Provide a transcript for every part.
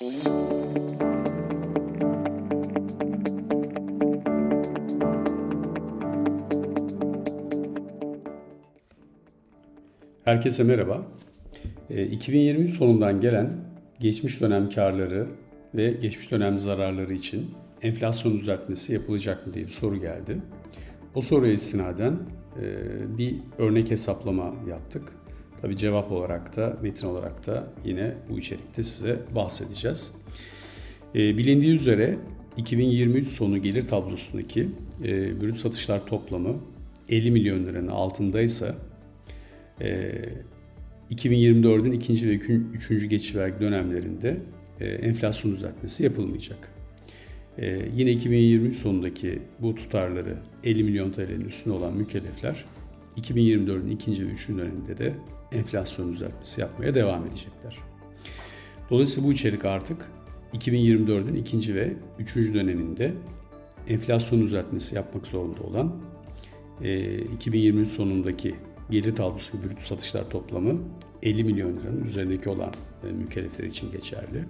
Herkese merhaba. E, 2020 sonundan gelen geçmiş dönem karları ve geçmiş dönem zararları için enflasyon düzeltmesi yapılacak mı diye bir soru geldi. O soruya istinaden e, bir örnek hesaplama yaptık. Tabi cevap olarak da metin olarak da yine bu içerikte size bahsedeceğiz. E, bilindiği üzere 2023 sonu gelir tablosundaki e, brüt satışlar toplamı 50 milyon liranın altındaysa 2024'ün ikinci ve üçüncü geçiş vergi dönemlerinde e, enflasyon düzeltmesi yapılmayacak. E, yine 2023 sonundaki bu tutarları 50 milyon TL'nin üstünde olan mükellefler 2024'ün ikinci ve üçüncü döneminde de enflasyon düzeltmesi yapmaya devam edecekler. Dolayısıyla bu içerik artık 2024'ün ikinci ve üçüncü döneminde enflasyon düzeltmesi yapmak zorunda olan 2023 sonundaki gelir tablosu brüt satışlar toplamı 50 milyon liranın üzerindeki olan e, mükellefler için geçerli.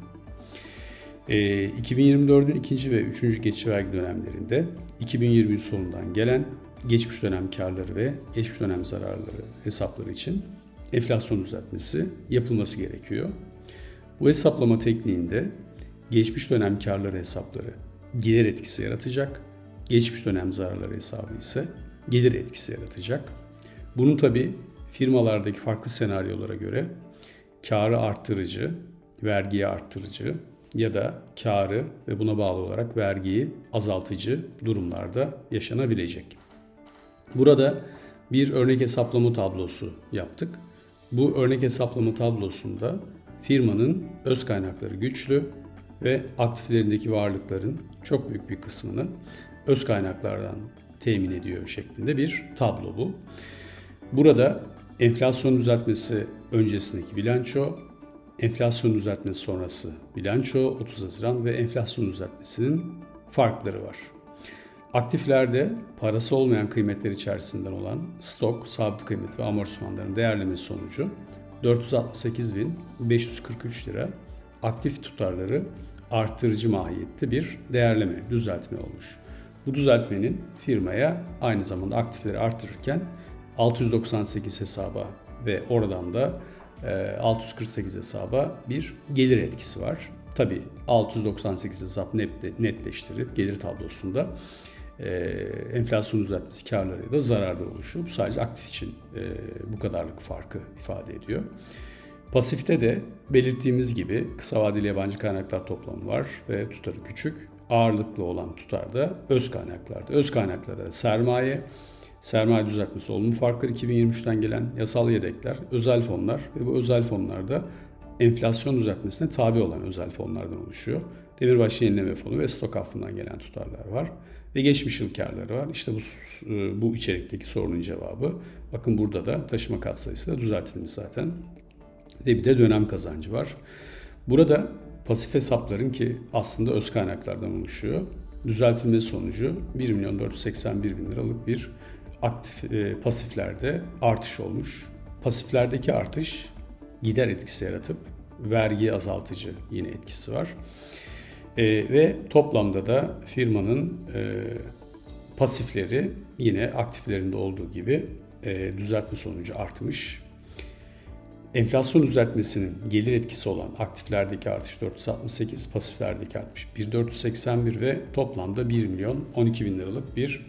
2024'ün e, ikinci ve üçüncü geçiş vergi dönemlerinde 2023 sonundan gelen geçmiş dönem karları ve geçmiş dönem zararları hesapları için enflasyon düzeltmesi yapılması gerekiyor. Bu hesaplama tekniğinde geçmiş dönem karları hesapları gelir etkisi yaratacak, geçmiş dönem zararları hesabı ise gelir etkisi yaratacak. Bunu tabi firmalardaki farklı senaryolara göre karı arttırıcı, vergiyi arttırıcı ya da karı ve buna bağlı olarak vergiyi azaltıcı durumlarda yaşanabilecek. Burada bir örnek hesaplama tablosu yaptık. Bu örnek hesaplama tablosunda firmanın öz kaynakları güçlü ve aktiflerindeki varlıkların çok büyük bir kısmını öz kaynaklardan temin ediyor şeklinde bir tablo bu. Burada enflasyon düzeltmesi öncesindeki bilanço, enflasyon düzeltmesi sonrası bilanço 30 Haziran ve enflasyon düzeltmesinin farkları var. Aktiflerde parası olmayan kıymetler içerisinden olan stok, sabit kıymet ve amortismanların değerlemesi sonucu 468.543 lira aktif tutarları artırıcı mahiyette bir değerleme, düzeltme olmuş. Bu düzeltmenin firmaya aynı zamanda aktifleri artırırken 698 hesaba ve oradan da 648 e, hesaba bir gelir etkisi var. Tabi 698 hesap netleştirilip gelir tablosunda e, enflasyon düzeltmesi karları da zararları oluşuyor. Bu sadece aktif için e, bu kadarlık farkı ifade ediyor. Pasifte de belirttiğimiz gibi kısa vadeli yabancı kaynaklar toplamı var ve tutarı küçük. Ağırlıklı olan tutarda öz kaynaklarda. Öz kaynaklarda sermaye, sermaye düzeltmesi olumlu farklar 2023'ten gelen yasal yedekler, özel fonlar ve bu özel fonlarda enflasyon düzeltmesine tabi olan özel fonlardan oluşuyor. Demirbaşı Yenileme Fonu ve stok affından gelen tutarlar var. Ve geçmiş yıl karları var. İşte bu, e, bu içerikteki sorunun cevabı. Bakın burada da taşıma katsayısı da düzeltilmiş zaten. Ve bir de dönem kazancı var. Burada pasif hesapların ki aslında öz kaynaklardan oluşuyor. Düzeltilme sonucu 1 milyon 481 bin liralık bir aktif e, pasiflerde artış olmuş. Pasiflerdeki artış gider etkisi yaratıp vergi azaltıcı yine etkisi var. E, ve toplamda da firmanın e, pasifleri yine aktiflerinde olduğu gibi e, düzeltme sonucu artmış. Enflasyon düzeltmesinin gelir etkisi olan aktiflerdeki artış 468, pasiflerdeki artış 1481 ve toplamda 1 milyon 12 bin liralık bir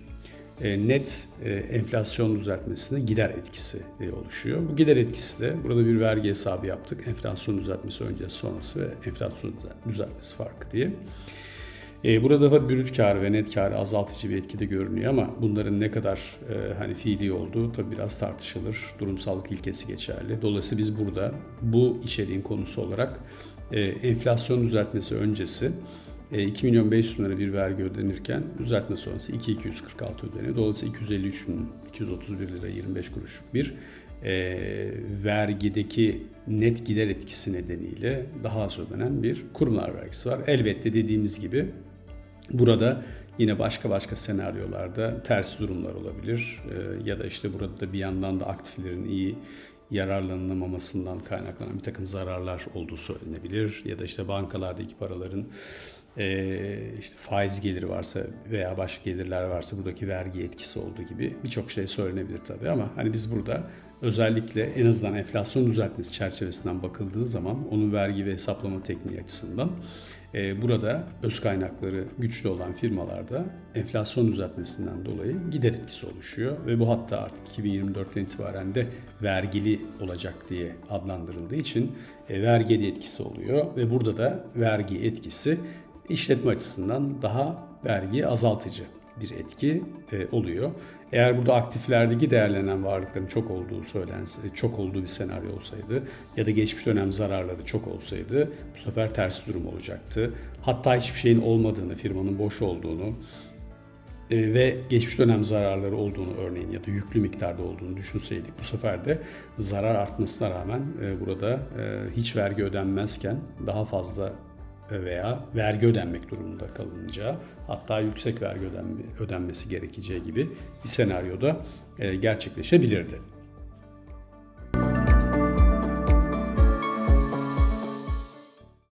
net e, enflasyon düzeltmesine gider etkisi e, oluşuyor. Bu gider etkisi de burada bir vergi hesabı yaptık. Enflasyon düzeltmesi öncesi sonrası ve enflasyon düzeltmesi farkı diye. Burada da brüt kar ve net kar azaltıcı bir etkide görünüyor ama bunların ne kadar hani fiili olduğu tabi biraz tartışılır. Durumsallık ilkesi geçerli. Dolayısıyla biz burada bu içeriğin konusu olarak enflasyon düzeltmesi öncesi 2 e, milyon 500 lira bir vergi ödenirken düzeltme sonrası 2246 ödeniyor. Dolayısıyla 253 bin 231 lira 25 kuruşluk bir e, vergideki net gider etkisi nedeniyle daha az ödenen bir kurumlar vergisi var. Elbette dediğimiz gibi burada yine başka başka senaryolarda ters durumlar olabilir e, ya da işte burada da bir yandan da aktiflerin iyi yararlanılamamasından kaynaklanan bir takım zararlar olduğu söylenebilir. Ya da işte bankalardaki paraların e, işte faiz geliri varsa veya başka gelirler varsa buradaki vergi etkisi olduğu gibi birçok şey söylenebilir tabii. Ama hani biz burada özellikle en azından enflasyon düzeltmesi çerçevesinden bakıldığı zaman onun vergi ve hesaplama tekniği açısından e, burada öz kaynakları güçlü olan firmalarda enflasyon düzeltmesinden dolayı gider etkisi oluşuyor ve bu hatta artık 2024'ten itibaren de vergili olacak diye adlandırıldığı için e, vergili etkisi oluyor ve burada da vergi etkisi işletme açısından daha vergi azaltıcı bir etki e, oluyor. Eğer burada aktiflerdeki değerlenen varlıkların çok olduğu söylense, çok olduğu bir senaryo olsaydı ya da geçmiş dönem zararları çok olsaydı bu sefer ters durum olacaktı. Hatta hiçbir şeyin olmadığını, firmanın boş olduğunu e, ve geçmiş dönem zararları olduğunu örneğin ya da yüklü miktarda olduğunu düşünseydik bu sefer de zarar artmasına rağmen e, burada hiç vergi ödenmezken daha fazla veya vergi ödenmek durumunda kalınca hatta yüksek vergi ödenme, ödenmesi gerekeceği gibi bir senaryoda e, gerçekleşebilirdi.